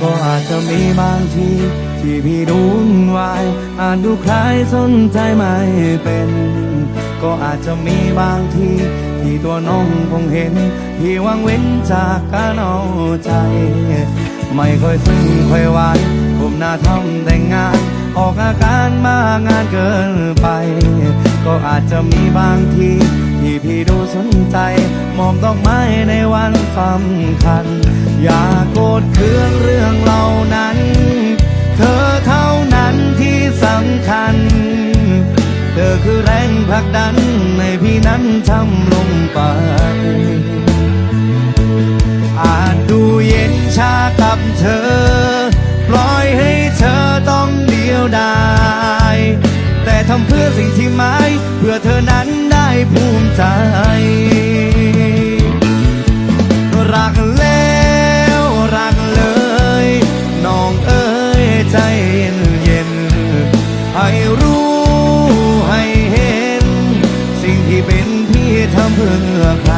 ก็อาจจะมีบางที ที่พี่ดูนวาย อาจดูใครสนใจไม่เป็น ก็อาจจะมีบางที ที่ตัวน้องคงเห็นพี่วางเว้นจากการเอาใจ ไม่ค่อยซึ้งค่อยวานผมหน้าทำแต่งงาน ออกอาการมางานเกินไป ก็อาจจะมีบางทีที่พี่ดูสนใจ มองดอกไม้ในวันสำคัญ อย่าโกรธเคืองเรื่อง ในพี่นั้นทำลงไป อาจดูเย็นชากับเธอ ปล่อยให้เธอต้องเดียวดาย แต่ทำเพื่อสิ่งที่ไม่เพื่อเธอนั้นได้ภูมิใจ เป็นพี่ทำเพื่อใคร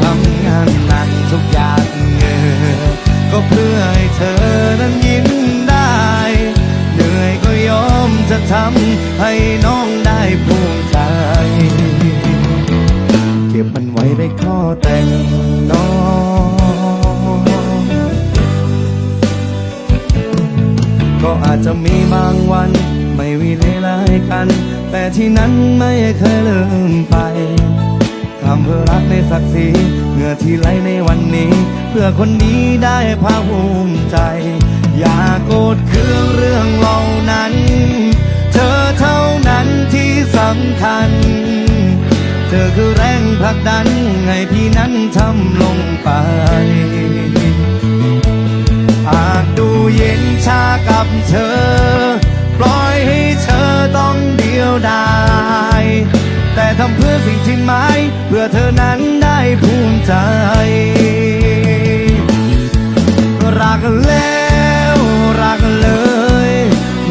ทำงานหนักทุกอย่างเงอก็เพื่อให้เธอนั้นยิ้มได้เหนื่อยก็ยอมจะทำให้น้องได้ภูมิใจเก็บมันไว้ในข้อแต่งน้องก็อาจจะมีบางวันไม่วิเลไลกัน แต่ที่นั้นไม่เคยลืมไปทำเพื่อรักในศักดิ์ศรีเหงื่อที่ไหลในวันนี้ เพื่อคนนี้ได้ภาคภูมิใจ อย่าโกรธเคืองเรื่องเหล่านั้น เธอเท่านั้นที่สำคัญ เธอคือแรงผลักดัน ให้พี่นั้นทำลงไปอาจดูเย็นชากับเธอำเพื่อสิ่งที่ไม่เพื่อเธอนั้นได้ภูมิใจ รักแล้ว รักเลย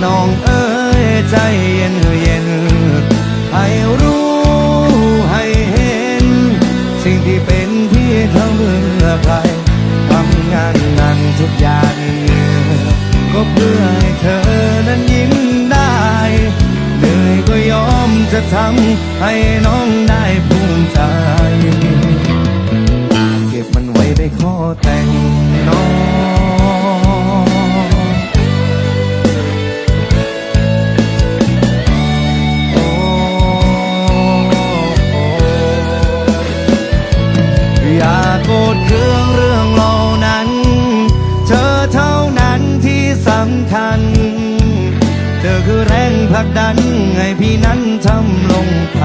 น้องเอ๋ยใจ ทำให้น้องได้ภูมิใจ เก็บมันไว้ในข้อแต่งน้องโอ้ย่าโกรธเคืองเรื่องเหล่านั้น เธอเท่านั้นที่สำคัญ คือแรงผลักดันให้พี่นั้นทำลงไป